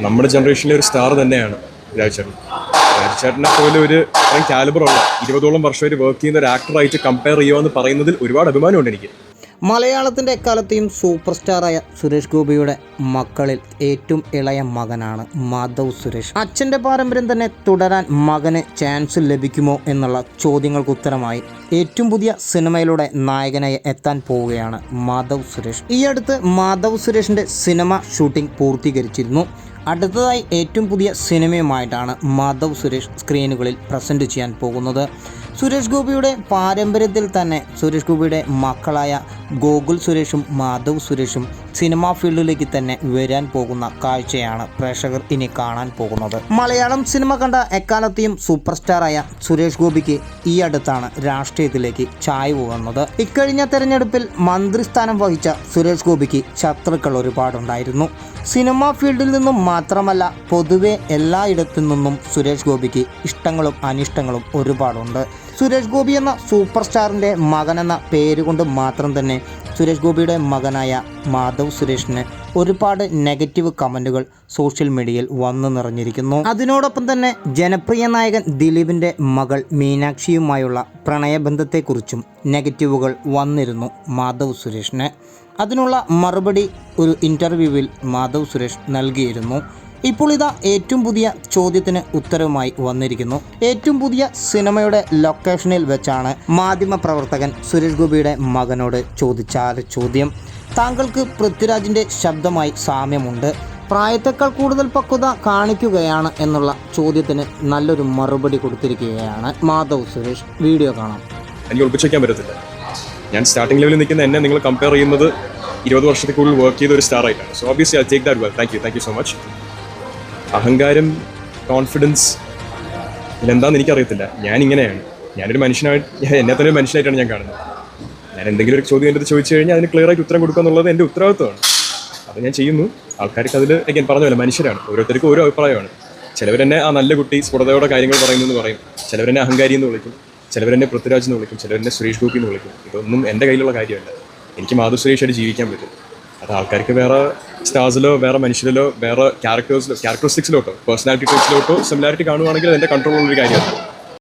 നമ്മുടെ ജനറേഷനിലെ ഒരു സ്റ്റാർ തന്നെയാണ് രാജ്ചേട്ടൻ രാജ്ചേട്ടനെ പോലെ ഒരു അത്രയും കാലിബറുള്ള ഇരുപതോളം വർഷം വർഷമായിട്ട് വർക്ക് ചെയ്യുന്ന ഒരു ആക്ടറായിട്ട് കമ്പയർ ചെയ്യുക എന്ന് പറയുന്നതിൽ ഒരുപാട് അഭിമാനമുണ്ട് എനിക്ക്. മലയാളത്തിന്റെ എക്കാലത്തെയും സൂപ്പർ സ്റ്റാറായ സുരേഷ് ഗോപിയുടെ മക്കളിൽ ഏറ്റവും ഇളയ മകനാണ് മാധവ് സുരേഷ്. അച്ഛന്റെ പാരമ്പര്യം തന്നെ തുടരാൻ മകന് ചാൻസ് ലഭിക്കുമോ എന്നുള്ള ചോദ്യങ്ങൾക്ക് ഉത്തരമായി ഏറ്റവും പുതിയ സിനിമയിലൂടെ നായകനായി എത്താൻ പോവുകയാണ് മാധവ് സുരേഷ്. ഈ അടുത്ത് മാധവ് സുരേഷിന്റെ സിനിമ ഷൂട്ടിംഗ് പൂർത്തീകരിച്ചിരുന്നു. അടുത്തതായി ഏറ്റവും പുതിയ സിനിമയുമായിട്ടാണ് മാധവ് സുരേഷ് സ്ക്രീനുകളിൽ പ്രസന്റ് ചെയ്യാൻ പോകുന്നത്. സുരേഷ് ഗോപിയുടെ പാരമ്പര്യത്തിൽ തന്നെ സുരേഷ് ഗോപിയുടെ മക്കളായ ഗോകുൽ സുരേഷും മാധവ് സുരേഷും സിനിമാ ഫീൽഡിലേക്ക് തന്നെ വരാൻ പോകുന്ന കാഴ്ചയാണ് പ്രേക്ഷകർ ഇനി കാണാൻ പോകുന്നത്. മലയാളം സിനിമ കണ്ട എക്കാലത്തെയും സൂപ്പർ സ്റ്റാറായ സുരേഷ് ഗോപിക്ക് ഈ അടുത്താണ് രാഷ്ട്രീയത്തിലേക്ക് ചായ്വ് വന്നത്. ഇക്കഴിഞ്ഞ തെരഞ്ഞെടുപ്പിൽ മന്ത്രിസ്ഥാനം വഹിച്ച സുരേഷ് ഗോപിക്ക് ശത്രുക്കൾ ഒരുപാടുണ്ടായിരുന്നു. സിനിമാ ഫീൽഡിൽ നിന്നും മാത്രമല്ല പൊതുവെ എല്ലായിടത്തു നിന്നും സുരേഷ് ഗോപിക്ക് ഇഷ്ടങ്ങളും അനിഷ്ടങ്ങളും ഒരുപാടുണ്ട്. സുരേഷ് ഗോപി എന്ന സൂപ്പർ സ്റ്റാറിന്റെ മകനെന്ന പേരുകൊണ്ട് മാത്രം തന്നെ സുരേഷ് ഗോപിയുടെ മകനായ മാധവ് സുരേഷിന് ഒരുപാട് നെഗറ്റീവ് കമന്റുകൾ സോഷ്യൽ മീഡിയയിൽ വന്നു നിറഞ്ഞിരിക്കുന്നു. അതിനോടൊപ്പം തന്നെ ജനപ്രിയ നായകൻ ദിലീപിന്റെ മകൾ മീനാക്ഷിയുമായുള്ള പ്രണയബന്ധത്തെക്കുറിച്ചും നെഗറ്റീവുകൾ വന്നിരുന്നു മാധവ് സുരേഷിന്. അതിനുള്ള മറുപടി ഒരു ഇന്റർവ്യൂവിൽ മാധവ് സുരേഷ് നൽകിയിരുന്നു. ഇപ്പോൾ ഇതാ ഏറ്റവും പുതിയ ചോദ്യത്തിന് ഉത്തരവുമായി വന്നിരിക്കുന്നു. ഏറ്റവും പുതിയ സിനിമയുടെ ലൊക്കേഷനിൽ വെച്ചാണ് മാധ്യമപ്രവർത്തകൻ സുരേഷ് ഗോപിയുടെ മകനോട് ചോദിച്ച ചോദ്യം. താങ്കൾക്ക് പൃഥ്വിരാജിന്റെ ശബ്ദമായി സാമ്യമുണ്ട്. പ്രായത്തേക്കാൾ കൂടുതൽ പക്വത കാണിക്കുകയാണ് എന്നുള്ള ചോദ്യത്തിന് നല്ലൊരു മറുപടി കൊടുത്തിരിക്കുകയാണ് മാധവ് സുരേഷ്. വീഡിയോ കാണാം. എനിക്ക് ഒളിപ്പിച്ചേക്കാൻ പറ്റത്തില്ല. ഞാൻ സ്റ്റാർട്ടിംഗ് ലെവലിൽ നിൽക്കുന്ന എന്നെ നിങ്ങൾ കമ്പയർ ചെയ്യുന്നത് ഇരുപത് വർഷത്തിൽ കൂടുതൽ വർക്ക് ചെയ്ത ഒരു സ്റ്റാർ ആയിട്ടാണ്. So obviously I take that well thank you thank you so much അഹങ്കാരം കോൺഫിഡൻസ് ഇതിലെന്താന്ന് എനിക്കറിയത്തില്ല. ഞാൻ ഇങ്ങനെയാണ് ഞാനൊരു മനുഷ്യനായിട്ട് എന്നെ തന്നെ ഒരു മനുഷ്യനായിട്ടാണ് ഞാൻ കാണുന്നത്. ഞാൻ എന്തെങ്കിലും ഒരു ചോദ്യം എന്റെ ചോദിച്ചു കഴിഞ്ഞാൽ അതിന് ക്ലിയർ ആയിട്ട് ഉത്തരം കൊടുക്കുക എന്നുള്ളത് എന്റെ ഉത്തരവാദിത്വമാണ്. അത് ഞാൻ ചെയ്യുന്നു. ആൾക്കാർക്ക് അതിൽ ഞാൻ പറഞ്ഞു പോലെ മനുഷ്യരാണ്. ഓരോരുത്തർക്കും ഓരോ അഭിപ്രായമാണ്. ചിലവരെന്നെ ആ നല്ല കുട്ടി സ്ഫുടതയോടെ കാര്യങ്ങൾ പറയുന്നു എന്ന് പറയും. ചിലവരെന്നെ അഹങ്കാരി എന്ന് വിളിക്കും. ചിലവരെന്നെ പൃഥ്വിരാജ് എന്ന് വിളിക്കും. ചിലവരെന്നെ സുരേഷ് ഗോപി എന്ന് വിളിക്കും. ഇതൊന്നും എന്റെ കയ്യിലുള്ള കാര്യമല്ല. എനിക്ക് മാധു സുരേഷായിട്ട് ജീവിക്കാൻ പറ്റും. അത് ആൾക്കാർക്ക് വേറെ സ്റ്റാർസിലോ വേറെ മനുഷ്യരിലോ വേറെ ക്യാരക്ടേഴ്സിലോ ക്യാരക്ടറിസ്റ്റിക്സിലോട്ടോ പേഴ്സണാലിറ്റി ടൈപ്സിലോട്ടോ സിമിലാരിറ്റി കാണുവാണെങ്കിൽ അതിന്റെ കൺട്രോൾ കൺട്രോളുള്ള ഒരു കാര്യമാണ്